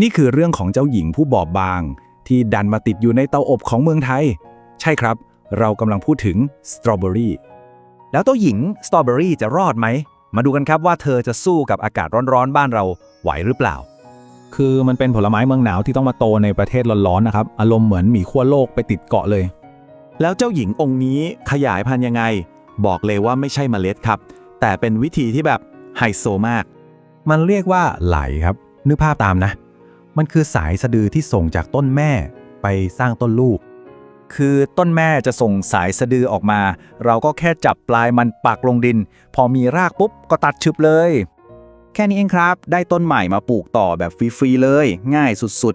นี่คือเรื่องของเจ้าหญิงผู้บอบบาง ที่ดันมาติดอยู่ในเตาอบของเมืองไทย ใช่ครับ เรากำลังพูดถึงสตรอเบอรี่แล้วเจ้าหญิงสตรอเบอรี่จะรอดไหม มาดูกันครับว่าเธอจะสู้กับอากาศร้อนๆบ้านเราไหวหรือเปล่า คือมันเป็นผลไม้เมืองหนาวที่ต้องมาโตในประเทศร้อนๆนะครับ อารมณ์เหมือนหมีขั้วโลกไปติดเกาะเลย แล้วเจ้าหญิงองค์นี้ขยายพันธุ์ยังไง บอกเลยว่าไม่ใช่เมล็ดครับ แต่เป็นวิธีที่แบบไฮโซมาก มันเรียกว่าไหลครับ นึกภาพตามนะ มันคือสายสะดือที่ส่งจากต้นแม่ไปสร้างต้นลูก คือต้นแม่จะส่งสายสะดือออกมา เราก็แค่จับปลายมันปักลงดิน พอมีรากปุ๊บก็ตัดชึบเลย แค่นี้เองครับ ได้ต้นใหม่มาปลูกต่อแบบฟรีๆเลย ง่ายสุด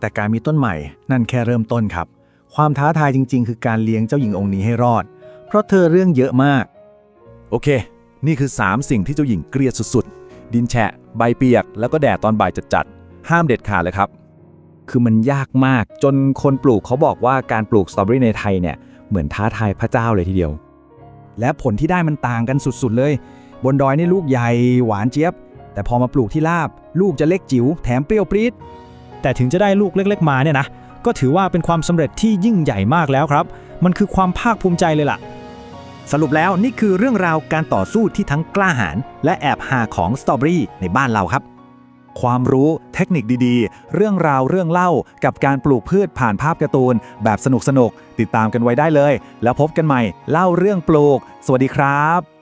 แต่การมีต้นใหม่นั่นแค่เริ่มต้นครับ ความท้าทายจริง ๆ คือการเลี้ยงเจ้าหญิงองค์นี้ให้รอด เพราะเธอเรื่องเยอะมาก โอเค นี่คือ 3 สิ่งที่เจ้าหญิงเกลียดสุดๆ ดินแฉะ ใบเปียก แล้วก็แดดตอนบ่ายจัดๆ ห้ามเด็ดขาดเลยครับ คือมันยากมากจนคนปลูกเขาบอกว่าการปลูกสตรอเบอรี่ในไทยเนี่ยเหมือนท้าทายพระเจ้าเลยทีเดียว และผลที่ได้มันต่างกันสุดๆเลย บนดอยนี่ลูกใหญ่หวานเจี๊ยบ แต่พอมาปลูกที่ลาบ ลูกจะเล็กจิ๋วแถมเปรี้ยวปรี๊ดแต่ถึงจะได้ลูกเล็ก ๆ มาเนี่ยนะก็ถือว่าเป็นความสำเร็จที่ยิ่งใหญ่มากแล้วครับ มันคือความภาคภูมิใจเลยล่ะ สรุปแล้วนี่คือเรื่องราวการต่อสู้ที่ทั้งกล้าหาญและแอบหาของสตรอเบอรี่ในบ้านเราครับ ความรู้ เทคนิคดีๆ เรื่องราวเรื่องเล่า กับการปลูกพืชผ่านภาพการ์ตูน แบบสนุกๆ ติดตามกันไว้ได้เลย แล้วพบกันใหม่เล่าเรื่องปลูก สวัสดีครับ